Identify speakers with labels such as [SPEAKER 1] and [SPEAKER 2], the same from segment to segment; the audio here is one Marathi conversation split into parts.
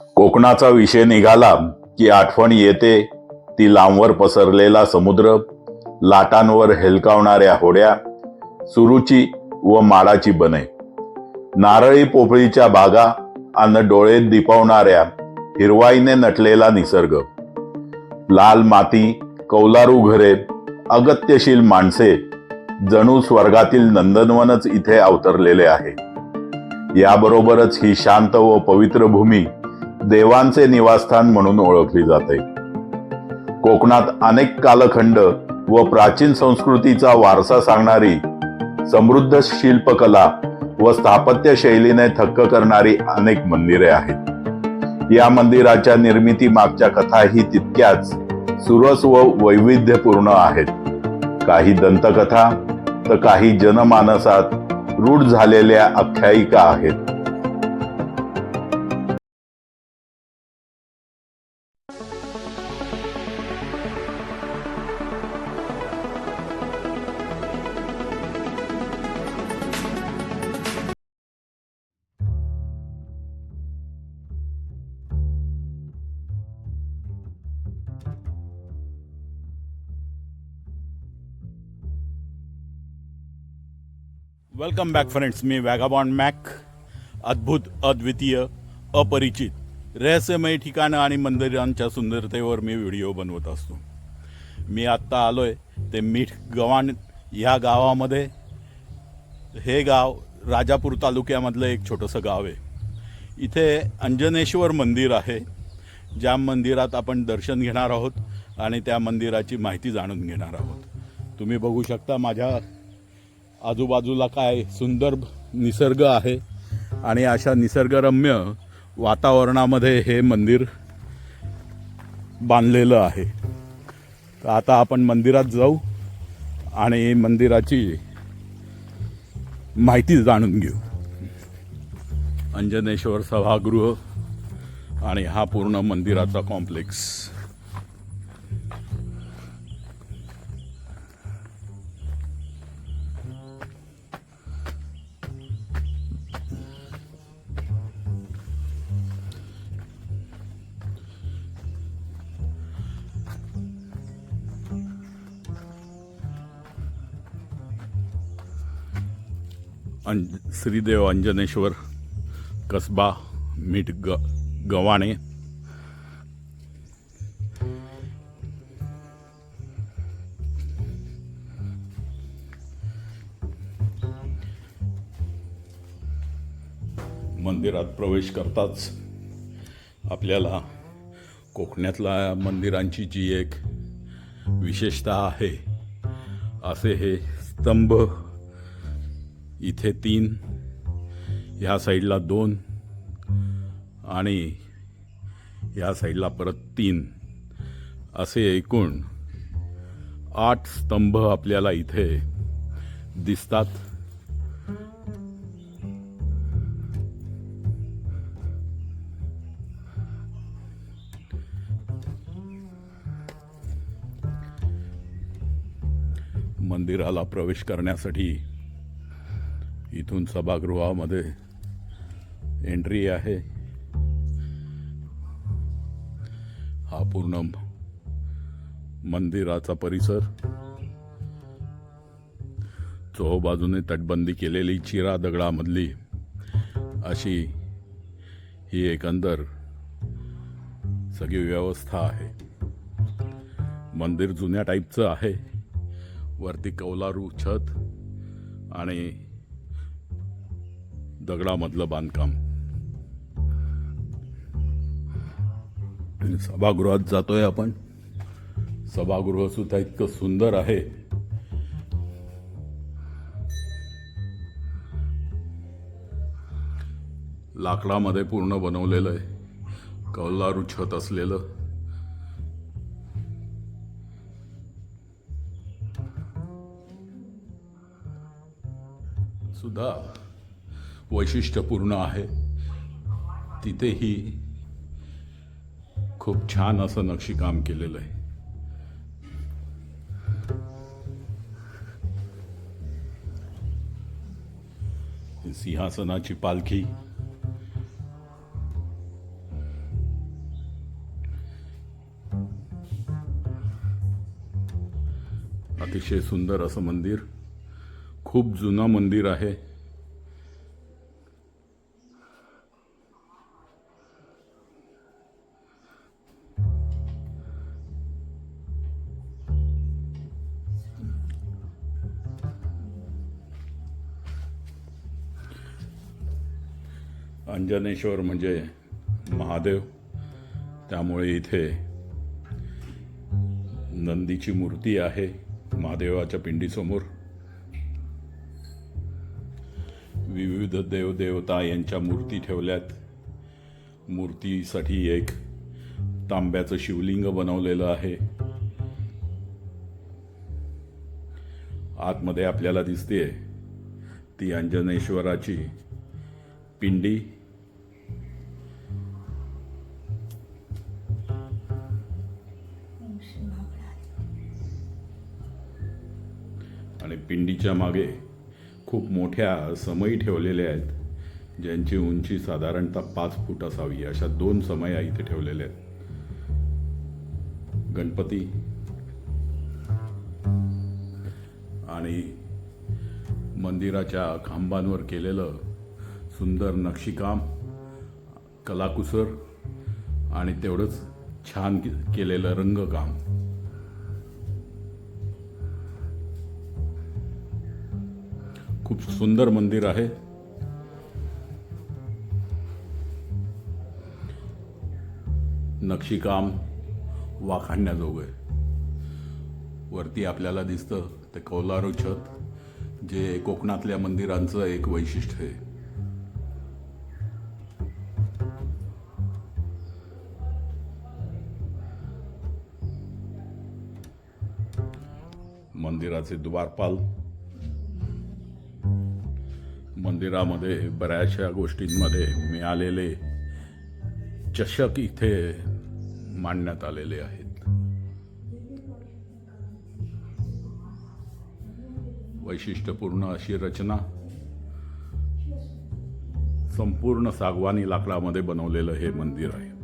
[SPEAKER 1] कोकणाचा विषय निघाला की आठवण येते ती लांबवर पसरलेला समुद्र लाटांवर हेलकावणाऱ्या होड्या सुरुची व माडाची बने. नारळी पोपळीच्या बागा आणि डोळे दिपवणाऱ्या हिरवाईने नटलेला निसर्ग. लाल माती कौलारू घरे अगत्यशील माणसे जणू स्वर्गातील नंदनवनच इथे अवतरलेले आहे. याबरोबरच ही शांत व पवित्र भूमी देवांचे निवासस्थान म्हणून ओळखली जाते. कोकणात अनेक कालखंड व प्राचीन संस्कृतीचा वारसा सांगणारी समृद्ध शिल्पकला व स्थापत्य शैलीने थक्क करणारी अनेक मंदिरे आहेत. या मंदिराच्या निर्मिती मागच्या कथाही तितक्याच सुरस व वैविध्यपूर्ण आहेत. काही दंतकथा तर काही जनमानसात रूढ झालेल्या आख्यायिका आहेत.
[SPEAKER 2] वेलकम बॅक फ्रेंड्स मी वॅगाबॉन मॅक अद्भुत अद्वितीय अपरिचित रहस्यमय ठिकाणं आणि मंदिरांच्या सुंदरतेवर मी व्हिडिओ बनवत असतो. मी आत्ता आलो आहे ते मीठ गव्हाण ह्या गावामध्ये. हे गाव राजापूर तालुक्यामधलं एक छोटंसं गाव आहे. इथे अंजनेश्वर मंदिर आहे. ज्या मंदिरात आपण दर्शन घेणार आहोत आणि त्या मंदिराची माहिती जाणून घेणार आहोत. तुम्ही बघू शकता माझ्या आजूबाजूला काय सुंदर निसर्ग आहे आणि अशा निसर्गरम्य वातावरणामध्ये हे मंदिर बांधलेलं आहे. तर आता आपण मंदिरात जाऊ आणि मंदिराची माहिती जाणून घेऊ. अंजनेश्वर सभागृह आणि हा पूर्ण मंदिराचा कॉम्प्लेक्स अं श्रीदेव अंजनेश्वर कसबा मीठ ग गव्हाणे. मंदिरात प्रवेश करताच आपल्याला कोकणातल्या मंदिरांची जी एक विशेषता आहे असे हे स्तंभ इथे तीन ह्या साईडला दोन आणि ह्या साईडला परत तीन असे एकूण आठ स्तंभ आपल्याला इथे दिसतात. मंदिराला प्रवेश करण्यासाठी इथून सभागृहामध्ये एंट्री आहे. हा पूर्ण मंदिराचा परिसर. चोहोबाजूने तटबंदी केलेली चिरा दगडामधली अशी ही एकंदर सगळी व्यवस्था आहे. मंदिर जुन्या टाईपचं आहे. वरती कौलारू छत आणि दगडामधलं बांधकाम. सभागृहात जातोय आपण. सभागृह सुद्धा इतकं सुंदर आहे. लाकडामध्ये पूर्ण बनवलेलं आहे. कौलारू छत असलेलं. सुद्धा वैशिष्ट्यपूर्ण आहे. तिथेही खूप छान असं नक्षीकाम केलेलं आहे. सिंहासनाची पालखी अतिशय सुंदर असं मंदिर. खूप जुनं मंदिर आहे. अंजनेश्वर म्हणजे महादेव. त्यामुळे इथे नंदीची मूर्ती आहे महादेवाच्या पिंडीसमोर. विविध देवदेवता यांच्या मूर्ती ठेवल्यात. मूर्तीसाठी एक तांब्याचं शिवलिंग बनवलेलं आहे. आतमध्ये आपल्याला दिसते ती अंजनेश्वराची पिंडी. आणि पिंडीच्या मागे खूप मोठ्या समई ठेवलेल्या आहेत ज्यांची उंची साधारणतः पाच फूट असावी अशा दोन समया इथे ठेवलेल्या आहेत. गणपती आणि मंदिराच्या खांबांवर केलेलं सुंदर नक्षीकाम कलाकुसर आणि तेवढंच छान केलेलं रंगकाम. खूप सुंदर मंदिर आहे. नक्षीकाम वाखाणण्याजोगं आहे. वरती आपल्याला दिसतं ते कौलारू छत जे कोकणातल्या मंदिरांचं एक वैशिष्ट्य आहे. मंदिराचे द्वारपाल मंदिरामध्ये बऱ्याचशा गोष्टींमध्ये मिळालेले चषक इथे मांडण्यात आलेले आहेत. वैशिष्ट्यपूर्ण अशी रचना संपूर्ण सागवानी लाकडामध्ये बनवलेलं हे मंदिर आहे.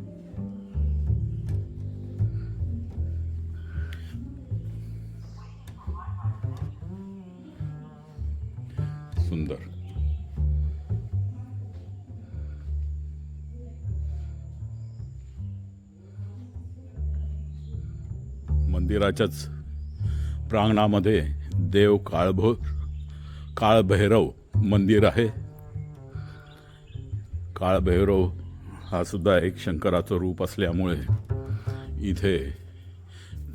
[SPEAKER 2] सुंदर. मंदिराच्याच प्रांगणामध्ये देव काळभोर काळभैरव मंदिर आहे. काळभैरव हा सुद्धा एक शंकराचं रूप असल्यामुळे इथे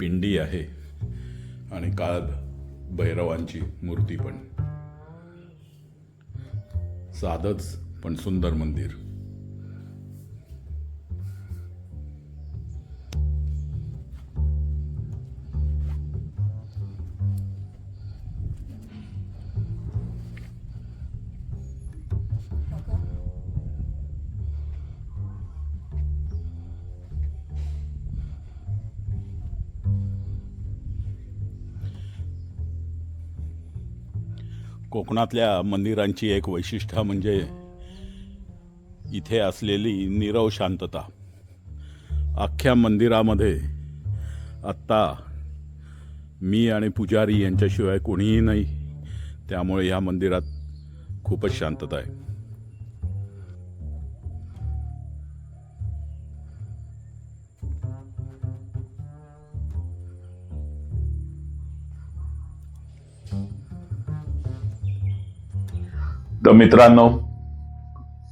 [SPEAKER 2] पिंडी आहे आणि काळ भैरवांची मूर्ती पण. साधंच पण सुंदर मंदिर. कोकणातल्या मंदिरांची एक वैशिष्ट्य म्हणजे इथे असलेली नीरव शांतता. अख्ख्या मंदिरामध्ये आत्ता मी आणि पुजारी यांच्याशिवाय कोणीही नाही. त्यामुळे या मंदिरात खूपच शांतता आहे.
[SPEAKER 1] तर मित्रांनो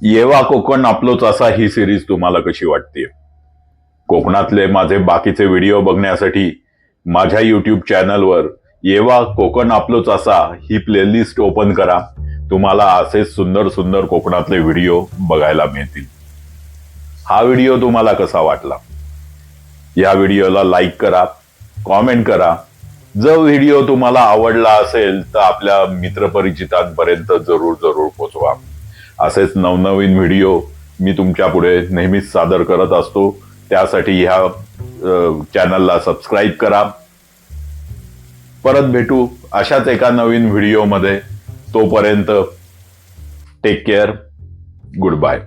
[SPEAKER 1] येवा कोकण आपलोच असा ही सिरीज तुम्हाला कशी वाटते? कोकणातले माझे बाकीचे व्हिडिओ बघण्यासाठी माझ्या यूट्यूब चॅनलवर येवा कोकण आपलोच असा ही प्लेलिस्ट ओपन करा. तुम्हाला असेच सुंदर सुंदर कोकणातले व्हिडिओ बघायला मिळतील. हा व्हिडिओ तुम्हाला कसा वाटला? या व्हिडिओला लाईक करा कॉमेंट करा. जर व्हिडिओ तुम्हाला आवडला असेल तर आपल्या मित्रपरिचितांपर्यंत जरूर जरूर पोचवा. असेच नवनवीन व्हिडिओ मी तुमच्यापुढे नेहमीच सादर करत असतो. त्यासाठी ह्या चॅनलला सबस्क्राईब करा. परत भेटू अशाच एका नवीन व्हिडिओमध्ये. तोपर्यंत टेक केअर गुड बाय